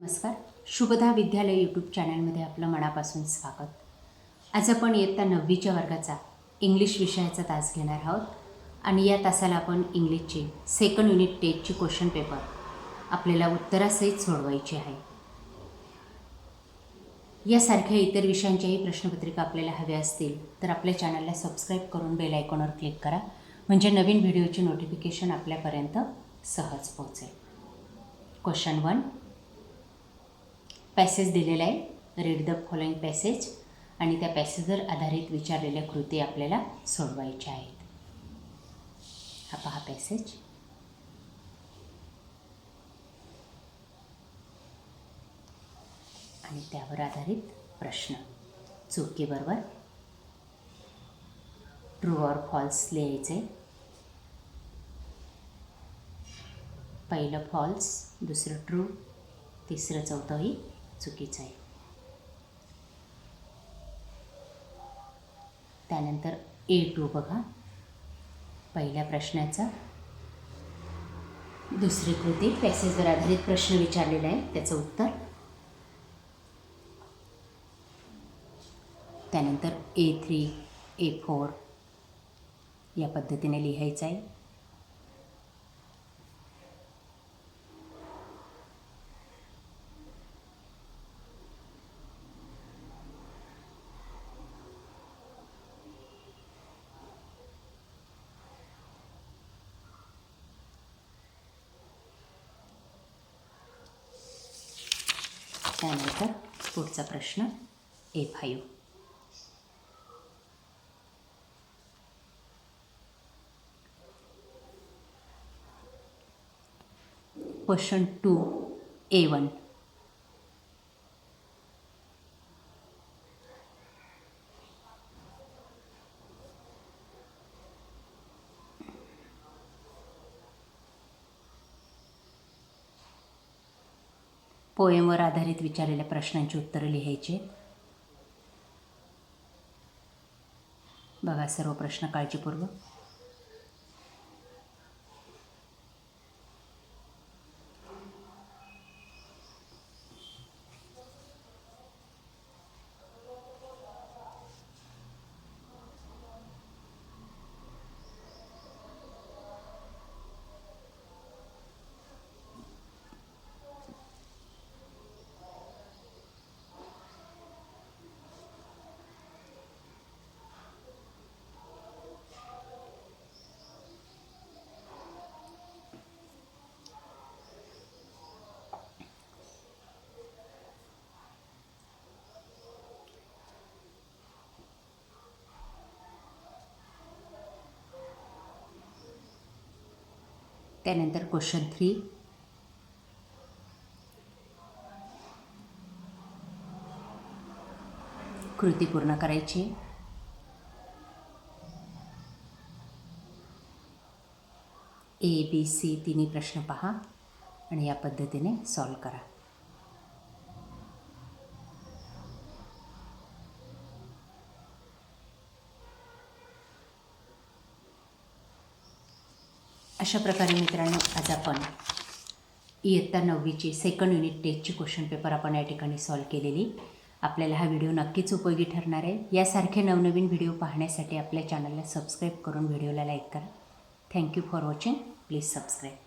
नमस्कार. शुभदा विद्यालय यूट्यूब चॅनलमध्ये आपलं मनापासून स्वागत. आज आपण इयत्ता नववीच्या वर्गाचा इंग्लिश विषयाचा तास घेणार आहोत. आणि या तासाला आपण इंग्लिशची सेकंड युनिट टेटची क्वेश्चन पेपर आपल्याला उत्तरासहित सोडवायची आहे. यासारख्या इतर विषयांच्याही प्रश्नपत्रिका आपल्याला हव्या असतील तर आपल्या चॅनलला सबस्क्राईब करून बेल आयकॉनवर क्लिक करा. म्हणजे नवीन व्हिडिओचे नोटिफिकेशन आपल्यापर्यंत सहज पोहोचेल. क्वेश्चन वन पॅसेज दिलेला आहे. रीड द फॉलोइंग पॅसेज आणि त्या पॅसेजवर आधारित विचारलेल्या कृती आपल्याला सोडवायच्या आहेत. हा पहा पॅसेज आणि त्यावर आधारित प्रश्न. चुकीबरोबर ट्रू ऑर फॉल्स लिहायचे पहिलं फॉल्स दुसरं ट्रू तिसरं चौथंही चुकीचं आहे. त्यानंतर ए टू बघा. पहिल्या प्रश्नाचा. दुसरी कृती पॅसेजवर आधारित प्रश्न विचारलेला आहे त्याचं उत्तर. त्यानंतर ए थ्री ए फोर या पद्धतीने लिहायचं आहे. त्यानंतर पुढचा प्रश्न A five question two A one पोएमवर आधारित विचारलेल्या प्रश्नांची उत्तरं लिहायची बघा सर्व प्रश्न काळजीपूर्वक. त्यानंतर क्वेश्चन थ्री. कृती पूर्ण करायची. ए बी सी तिन्ही प्रश्न पहा आणि या पद्धतीने सॉल्व करा. अशा प्रकारे मित्रांनो आज आपण इयत्ता नववीची सेकंड युनिट टेस्टची क्वेश्चन पेपर आपण या ठिकाणी सॉल्व केलेली. आपल्याला हा व्हिडिओ नक्कीच उपयोगी ठरणार आहे. यासारखे नवनवीन व्हिडिओ पाहण्यासाठी आपल्या चॅनलला सबस्क्राईब करून व्हिडिओला लाईक करा. Thank you for watching please subscribe